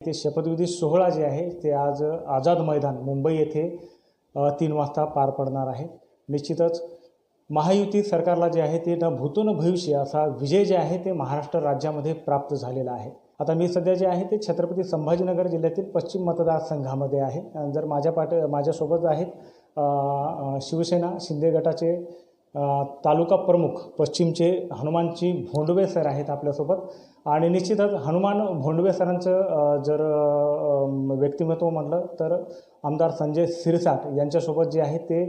ते शपथविधी सोहळा जे आहे ते आज आझाद मैदान मुंबई येथे तीन वाजता पार पडणार आहे. निश्चितच महायुती सरकारला जे आहे ते न भूतो न भविष्य असा विजय जे आहे ते महाराष्ट्र राज्यामध्ये प्राप्त झालेला आहे. आता मी सध्या जे आहे ते छत्रपती संभाजीनगर जिल्ह्यातील पश्चिम मतदारसंघामध्ये आहे. जर माझ्या पाठ माझ्यासोबत आहेत शिवसेना शिंदे गटाचे तालुका प्रमुख पश्चिमचे हनुमानजी भोंडवे सर आहेत आपल्यासोबत. आणि निश्चितच हनुमान भोंडवे सरांचं जर व्यक्तिमत्व म्हटलं तर आमदार संजय सिरसाट यांच्यासोबत जे आहे ते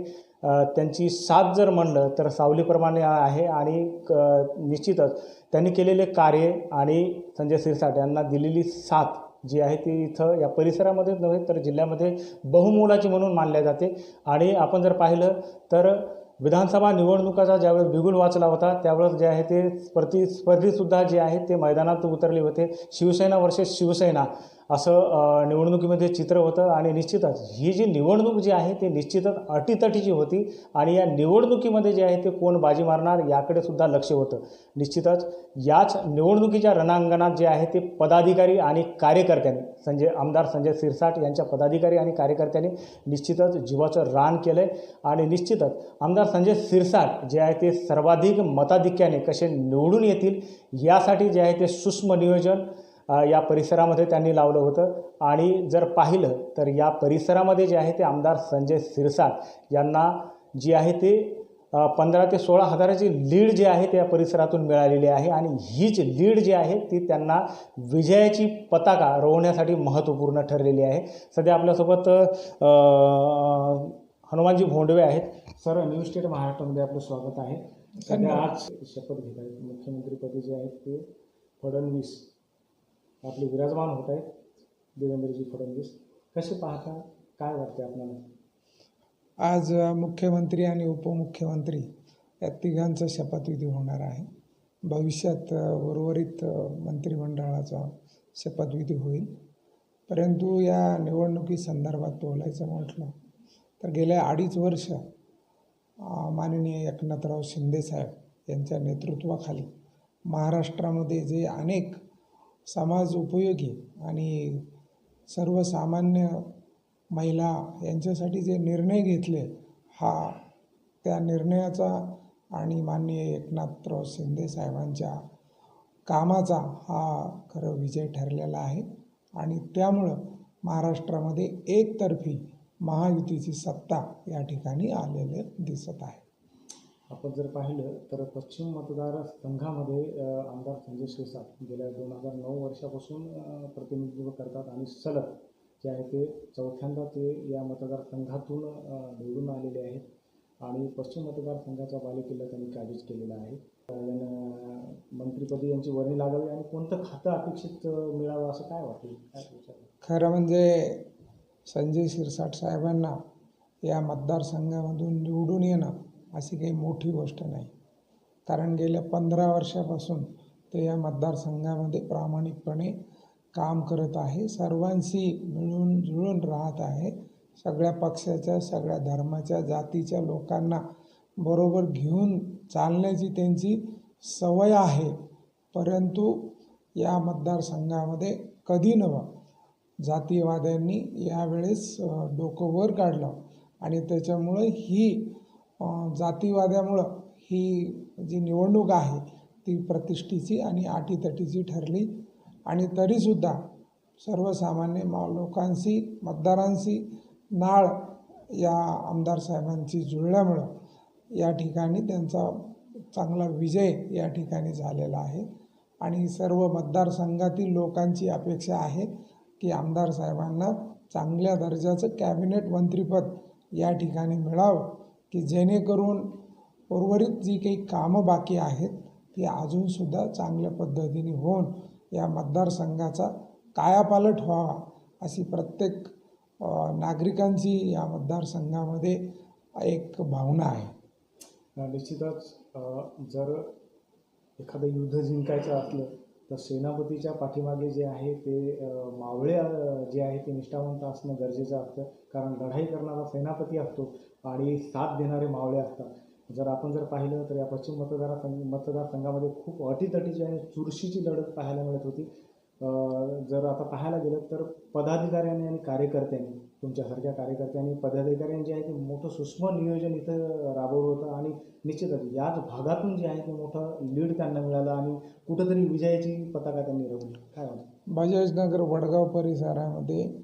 त्यांची साथ जर म्हणलं तर सावलीप्रमाणे आहे आणि क- निश्चितच त्यांनी केलेले कार्य आणि संजय सिरसाट यांना दिलेली साथ जी आहे ती इथं या परिसरामध्येच नव्हे तर जिल्ह्यामध्ये बहुमोलाची म्हणून मानल्या जाते. आणि आपण जर पाहिलं तर विधानसभा निवडणुकाचा ज्यावेळेस बिगुल वाचला होता त्यावेळेस जे आहे ते प्रतिस्पर्धीसुद्धा जे आहेत ते मैदानात उतरले होते. शिवसेना वर्सेस शिवसेना. असं निवडणुकीमध्ये चित्र होतं आणि निश्चितच ही जी निवडणूक जी आहे ती निश्चितच अटीतटीची होती आणि या निवडणुकीमध्ये जे आहे ते कोण बाजी मारणार याकडे सुद्धा लक्ष होतं. निश्चितच याच निवडणुकीच्या रणांगणात जे आहे ते पदाधिकारी आणि कार्यकर्त्यांनी संजय आमदार संजय सिरसाट यांच्या पदाधिकारी आणि कार्यकर्त्यांनी निश्चितच जीवाचं रान केलं आहे आणि निश्चितच आमदार संजय सिरसाट जे आहे ते सर्वाधिक मताधिक्याने कसे निवडून येतील यासाठी जे आहे ते सूक्ष्म नियोजन या परिसरामध्ये त्यांनी लावलं होतं. आणि जर पाहिलं तर या परिसरामध्ये जे आहे ते आमदार संजय सिरसाट यांना जी आहे ते पंधरा ते सोळा हजाराची लीड जी आहे ते या परिसरातून मिळालेली आहे. आणि हीच लीड जी आहे ती त्यांना विजयाची पताका रोवण्यासाठी महत्त्वपूर्ण ठरलेली आहे. सध्या आपल्यासोबत हनुमानजी भोंडवे आहेत. सर न्यूज स्टेट महाराष्ट्रामध्ये आपलं स्वागत आहे. सध्या आज शपथ घेत आहेत मुख्यमंत्रीपदी जे आहेत ते फडणवीस आपले विराजमान होत आहेत देवेंद्रजी फडणवीस. कसे पाहता? काय वाटते आपल्याला? आज मुख्यमंत्री आणि उपमुख्यमंत्री या तिघांचा शपथविधी होणार आहे. भविष्यात उर्वरित मंत्रिमंडळाचा शपथविधी होईल. परंतु या निवडणुकीसंदर्भात बोलायचं म्हटलं तर गेल्या अडीच वर्ष माननीय एकनाथराव शिंदेसाहेब यांच्या नेतृत्वाखाली महाराष्ट्रामध्ये जे अनेक समाज उपयोगी आणि सर्वसामान्य महिला यांच्यासाठी जे निर्णय घेतले हा त्या निर्णयाचा आणि माननीय एकनाथराव शिंदे साहेबांच्या कामाचा हा खरं विजय ठरलेला आहे. आणि त्यामुळं महाराष्ट्रामध्ये एकतर्फी महायुतीची सत्ता या ठिकाणी आलेले दिसत आहे. आपण जर पाहिलं तर पश्चिम मतदारसंघामध्ये आमदार संजय शिरसाट गेल्या दोन हजार नऊ वर्षापासून प्रतिनिधित्व करतात आणि सलग जे आहे ते चौथ्यांदा ते या मतदारसंघातून निवडून आलेले आहेत. आणि पश्चिम मतदारसंघाचा बालेकिल्ला त्यांनी काबीज केलेला आहे. कारण यांना मंत्रिपदी यांची वर्णी लागावी आणि कोणतं खातं अपेक्षित मिळावं असं काय वाटेल काय खरं म्हणजे संजय शिरसाट साहेबांना या मतदारसंघामधून निवडून येणं अशी काही मोठी गोष्ट नाही. कारण गेल्या पंधरा वर्षापासून ते या मतदारसंघामध्ये प्रामाणिकपणे काम करत आहे. सर्वांशी मिळून जुळून राहत आहे. सगळ्या पक्षाच्या सगळ्या धर्माच्या जातीच्या लोकांना बरोबर घेऊन चालण्याची त्यांची सवय आहे. परंतु या मतदारसंघामध्ये कधी नवं जातीयवाद्यांनी यावेळेस डोकं वर काढलं आणि त्याच्यामुळं ही जातीवाद्यामुळं ही जी निवडणूक आहे ती प्रतिष्ठेची आणि अटीतटीची ठरली. आणि तरीसुद्धा सर्वसामान्य मा लोकांशी मतदारांशी नाळ या आमदार साहेबांची जुळल्यामुळं या ठिकाणी त्यांचा चांगला विजय या ठिकाणी झालेला आहे. आणि सर्व मतदारसंघातील लोकांची अपेक्षा आहे की आमदार साहेबांना चांगल्या दर्जाचं कॅबिनेट मंत्रिपद या ठिकाणी मिळावं. की जेणेकरून उर्वरित जी काही कामं बाकी आहेत ती अजूनसुद्धा चांगल्या पद्धतीने होऊन या मतदारसंघाचा कायापालट व्हावा अशी प्रत्येक नागरिकांची या मतदारसंघामध्ये एक भावना आहे. निश्चितच जर एखादं युद्ध जिंकायचं असलं तर सेनापतीच्या पाठीमागे जे आहे ते मावळे जे आहे ते निष्ठावंत असणं गरजेचं असतं. कारण लढाई करणारा सेनापती असतो आणि साथ देणारे मावळे असतात. जर आपण जर पाहिलं तर या पश्चिम मतदारसंघ मतदारसंघामध्ये खूप अटीतटीची आणि चुरशीची लढत पाहायला मिळत होती. जर आता पाहायला गेलं तर पदाधिकाऱ्यांनी आणि कार्यकर्त्यांनी तुमच्यासारख्या कार्यकर्त्यांनी पदाधिकाऱ्यांनी जे आहे ते मोठं सूक्ष्म नियोजन इथं राबवलं होतं. निश्चितच. याच भागातून जे आहे ते मोठं लीड त्यांना मिळालं आणि कुठंतरी विजयाची पताका त्यांनी रवली काय बजाजनगर वडगाव परिसरामध्ये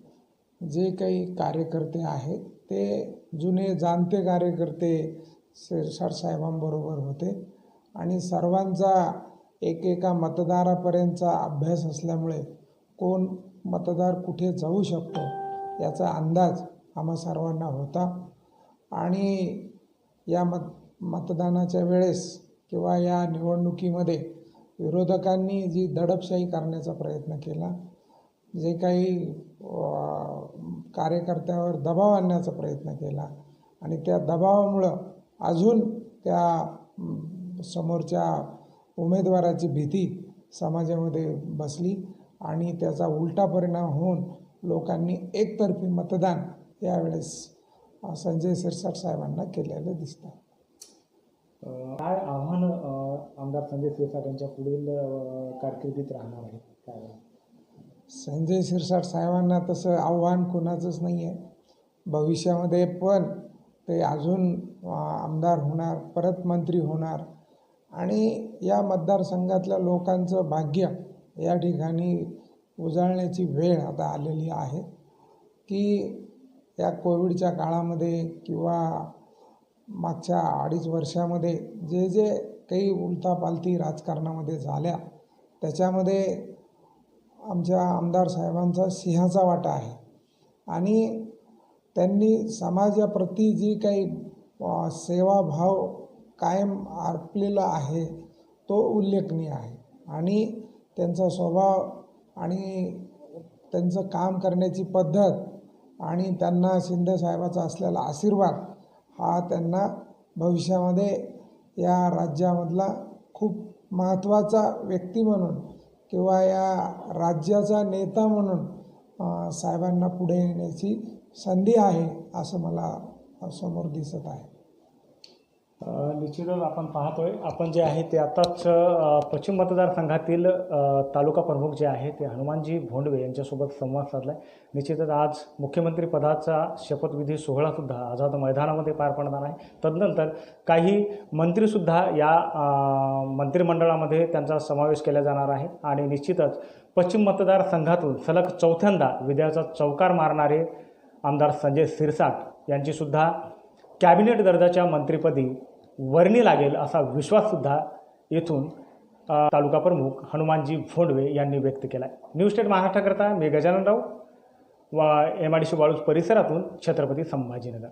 जे काही कार्यकर्ते आहेत ते जुने जाणते कार्यकर्ते सरसाहेबांबरोबर साहेबांबरोबर होते आणि सर्वांचा एकेका मतदारापर्यंतचा अभ्यास असल्यामुळे कोण मतदार कुठे जाऊ शकतो याचा अंदाज आम्हा सर्वांना होता. आणि या मत मतदानाच्या वेळेस किंवा या निवडणुकीमध्ये विरोधकांनी जी दडपशाही करण्याचा प्रयत्न केला जे काही कार्यकर्त्यावर दबाव आणण्याचा प्रयत्न केला आणि त्या दबावामुळं अजून त्या समोरच्या उमेदवाराची भीती समाजामध्ये बसली आणि त्याचा उलटा परिणाम होऊन लोकांनी एकतर्फी मतदान यावेळेस संजय शिरसाट साहेबांना केलेलं दिसतं. काय आव्हान आमदार संजय शिरसाट यांच्या पुढील कारकिर्दीत राहणार आहे काय? संजय शिरसाट साहेबांना तसं आव्हान कोणाचंच नाही आहे भविष्यामध्ये पण ते अजून आमदार होणार परत मंत्री होणार. आणि या मतदारसंघातल्या लोकांचं भाग्य या ठिकाणी उजाळण्याची वेळ आता आलेली आहे की या कोविडच्या काळामध्ये किंवा मागच्या अडीच वर्षामध्ये जे जे काही उलथापालथी राजकारणामध्ये झाल्या त्याच्यामध्ये आमच्या आमदार साहेबांचा सिंहाचा वाटा आहे. आणि त्यांनी समाजाप्रती जी काही सेवाभाव कायम आरपलेला आहे तो उल्लेखनीय आहे. आणि त्यांचा स्वभाव आणि त्यांचं काम करण्याची पद्धत आणि त्यांना शिंदे साहेबाचा असलेला आशीर्वाद हा त्यांना भविष्यामध्ये या राज्यामधला खूप महत्त्वाचा व्यक्ती म्हणून किंवा या राज्याचा नेता म्हणून साहेबांना पुढे येण्याची संधी आहे असं मला समोर दिसत आहे. निश्चितच आपण पाहतोय. आपण जे आहे ते आताच पश्चिम मतदारसंघातील तालुका प्रमुख जे आहे ते हनुमानजी भोंडवे यांच्यासोबत संवाद साधला आहे निश्चितच आज मुख्यमंत्री पदाचा शपथविधी सोहळासुद्धा आझाद मैदानामध्ये पार पडणार आहे. तदनंतर काही मंत्रीसुद्धा या मंत्रिमंडळामध्ये त्यांचा समावेश केला जाणार आहे. आणि निश्चितच पश्चिम मतदारसंघातून सलग चौथ्यांदा विजयाचा चौकार मारणारे आमदार संजय सिरसाट यांचीसुद्धा कॅबिनेट दर्जाच्या मंत्रिपदी वर्णी लागेल असा विश्वाससुद्धा येथून तालुका प्रमुख हनुमानजी भोंडवे यांनी व्यक्त केला आहे न्यूज स्टेट महाराष्ट्राकरता मी गजानन राव व M I D C Waluj परिसरातून छत्रपती संभाजीनगर.